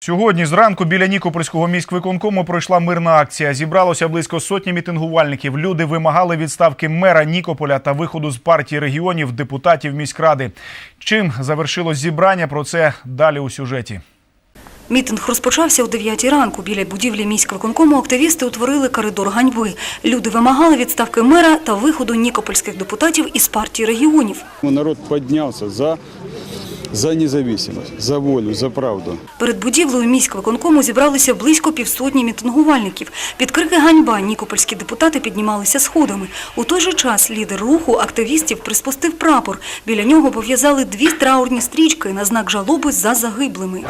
Сьогодні зранку біля Нікопольського міськвиконкому пройшла мирна акція. Зібралося близько сотні мітингувальників. Люди вимагали відставки мера Нікополя та виходу з партії регіонів депутатів міськради. Чим завершилось зібрання? Про це далі у сюжеті. Мітинг розпочався о 9 ранку. Біля будівлі міськвиконкому активісти утворили коридор ганьби. Люди вимагали відставки мера та виходу нікопольських депутатів із партії регіонів. Народ поднялся за, за незалежність, за волю, за правду. Перед будівлею міськвиконкому зібралися близько півсотні мітингувальників. Під крики «Ганьба» нікопольські депутати піднімалися сходами. У той же час лідер руху активістів приспустив прапор. Біля нього пов'язали дві траурні стрічки на знак жалоби за загиблими.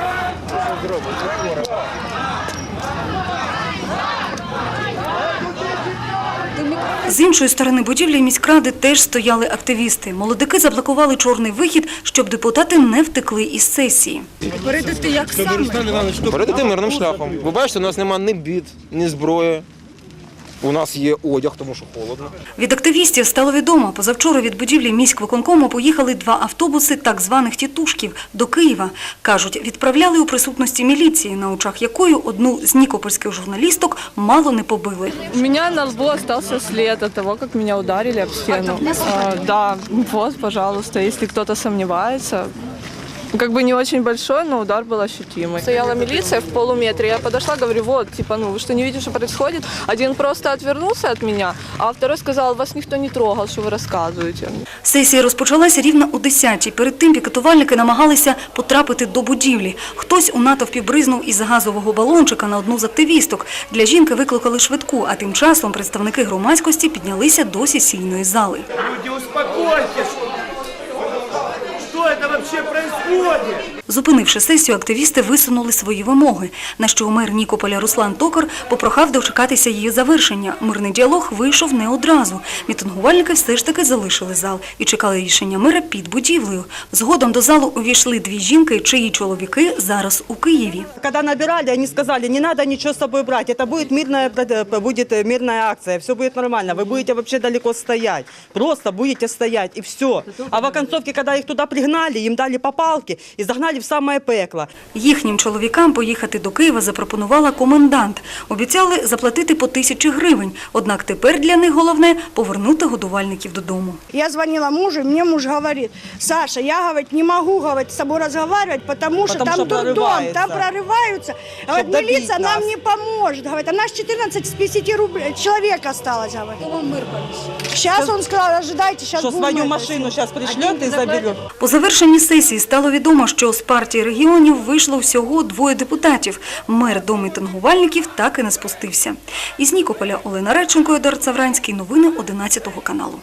З іншої сторони будівлі міськради теж стояли активісти. Молодики заблокували чорний вихід, щоб депутати не втекли із сесії. Передати як саме? Передати мирним шляхом. Ви бачите, у нас немає ні бід, ні зброї. У нас є одяг, тому що холодно. Від активістів стало відомо, позавчора від будівлі міськвиконкому поїхали два автобуси так званих «тітушків» до Києва. Кажуть, відправляли у присутності міліції, на очах якої одну з нікопольських журналісток мало не побили. У меня на лбу остался след от того, как меня ударили об стену. А, да, вот, пожалуйста, если кто-то сомневается. Как бы не очень большой, но удар был ощутимый. Стояла милиция в полуметре. Я подошла, говорю, вот, типа, ну, вы что, не видите, что происходит? Один просто отвернулся от меня, а второй сказал, вас никто не трогал, что вы рассказываете. Сесія розпочалася рівно о 10-й. Перед тим пікетувальники намагалися потрапити до будівлі. Хтось у натовпі бризнув із газового балончика на одну з активісток. Для жінки викликали швидку, а тим часом представники громадськості піднялися до сесійної зали. Люди, успокойтесь! Что это вообще происходит? Зупинивши сесію, активісти висунули свої вимоги, на що мер Нікополя Руслан Токар попрохав дочекатися її завершення. Мирний діалог вийшов не одразу. Мітингувальники все ж таки залишили зал і чекали рішення мера під будівлею. Згодом до залу увійшли дві жінки, чиї чоловіки зараз у Києві. Когда набирали, они сказали, не надо ничего с собой брать, это будет мирная, прод- будет э, мирная акция, все будет нормально, вы будете вообще далеко стоять, просто будете стоять и все. А в оконцовке, когда их туда пригнали, им дали по палке и загнали в самое пекло. Їхнім чоловікам поїхати до Києва запропонувала комендант. Обіцяли заплатити по тисячі гривень. Однак тепер для них головне – повернути годувальників додому. Я звонила мужу, и мне муж говорит, Саша, я говорит, не могу говорить, с собой разговаривать, потому, что Потому там дурдом, там прорываются. Говорит, добить милиция нам не поможет. Говорит, а нас 14 с 50 рублей, человек осталось, говорит. Сейчас он сказал, ожидайте, сейчас Что свою машину сейчас пришлет и заберет. Завершенні сесії стало відомо, що з партії регіонів вийшло всього двоє депутатів. Мер до мітингувальників так і не спустився. Із Нікополя Олена Реченко, Едуард Савранський. Новини 11 каналу.